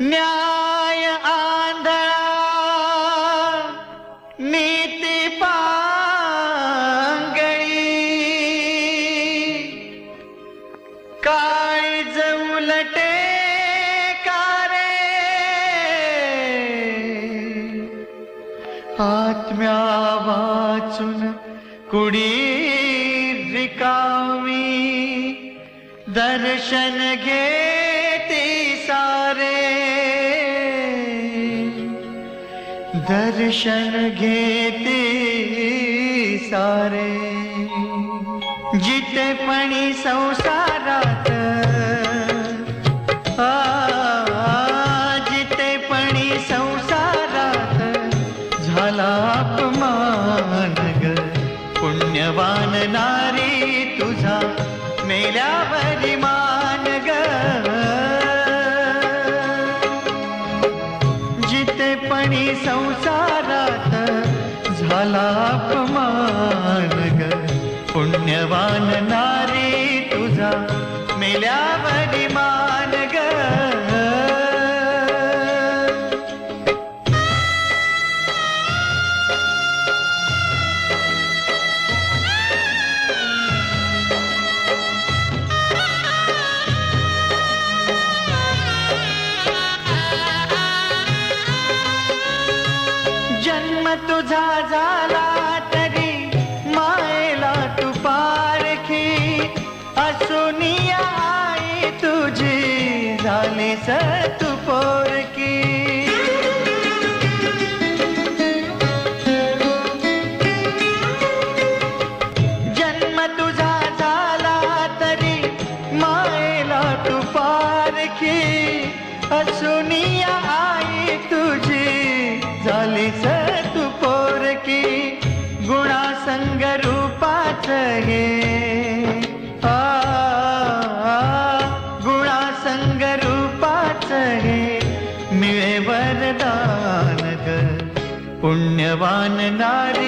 न्याय आंधळा नीती पांगळी. काळीज उलटे कारे आत्म्या वाचून कुडी रिकामी. दर्शन घेते सारे. दर्शन घेते सारे. जिथे पणी संसारात झाला अपमान ग. पुण्यवान नारी तुझा मेल्यावरी मा असुनिया आई तुझी झाली गुणा संग रूपाच हे गुणा संग रूपाच हे मिळे वरदान ग पुण्यवान नारी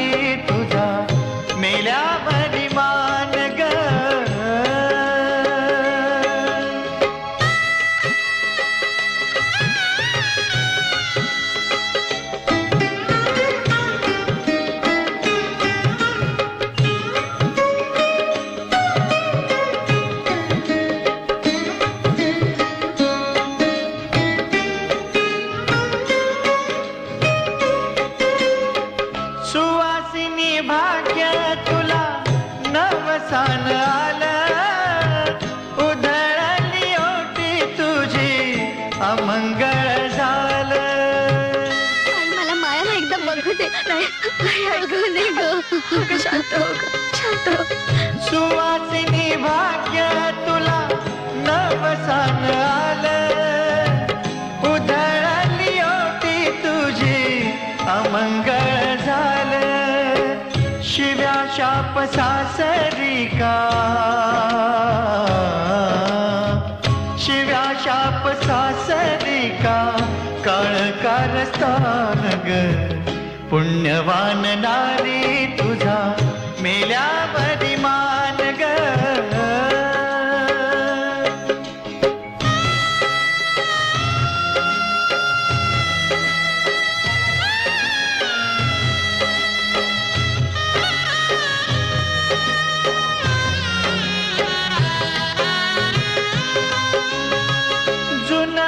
नवसान आलं उधळली ओटी तुझी अमंगळ झालं. मला माया ना एकदा बघू दे. नाही नाही ऐकू दे ग. शांत हो ग, शांत हो. सुवासिनी भाग्य तुला नवसान शिव्या सासरी का। शिव्या शाप सासरी का। काळ कारस्थान ग पुण्यवान नारी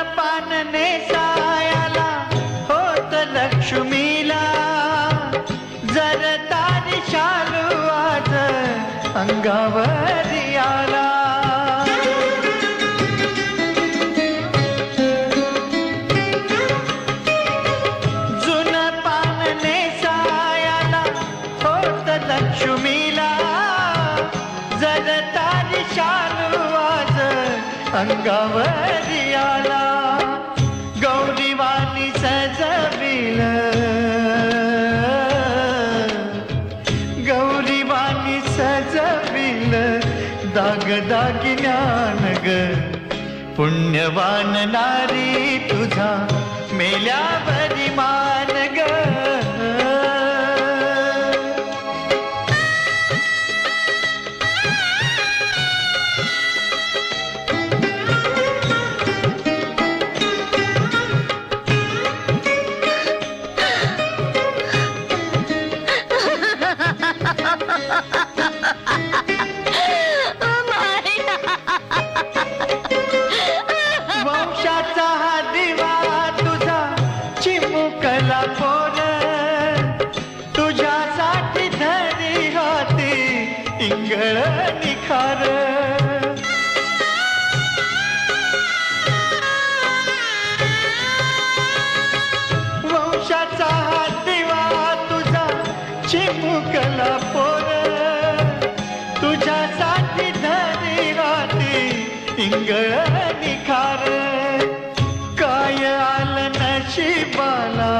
पानने सायाला होत लक्ष्मीला. जर तारी शालू आज अंगावर आला. जुन पानने सायाला होत लक्ष्मीला. जर तारी शालू आज अंगावर सजविल गौरीवाणी सजविल. दाग दागिन्यान ग पुण्यवान नारी तुझा मेल्या परिमा इंगळ निखार. वंशाचा हा दिवा तुझा चिमुकला पोर. तुझ्यासाठी धरी राती इंगळ निखार. काय आलं नशिबाला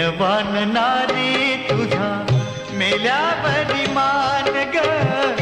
पुण्यवान नारी तुझा मेल्या मान ग.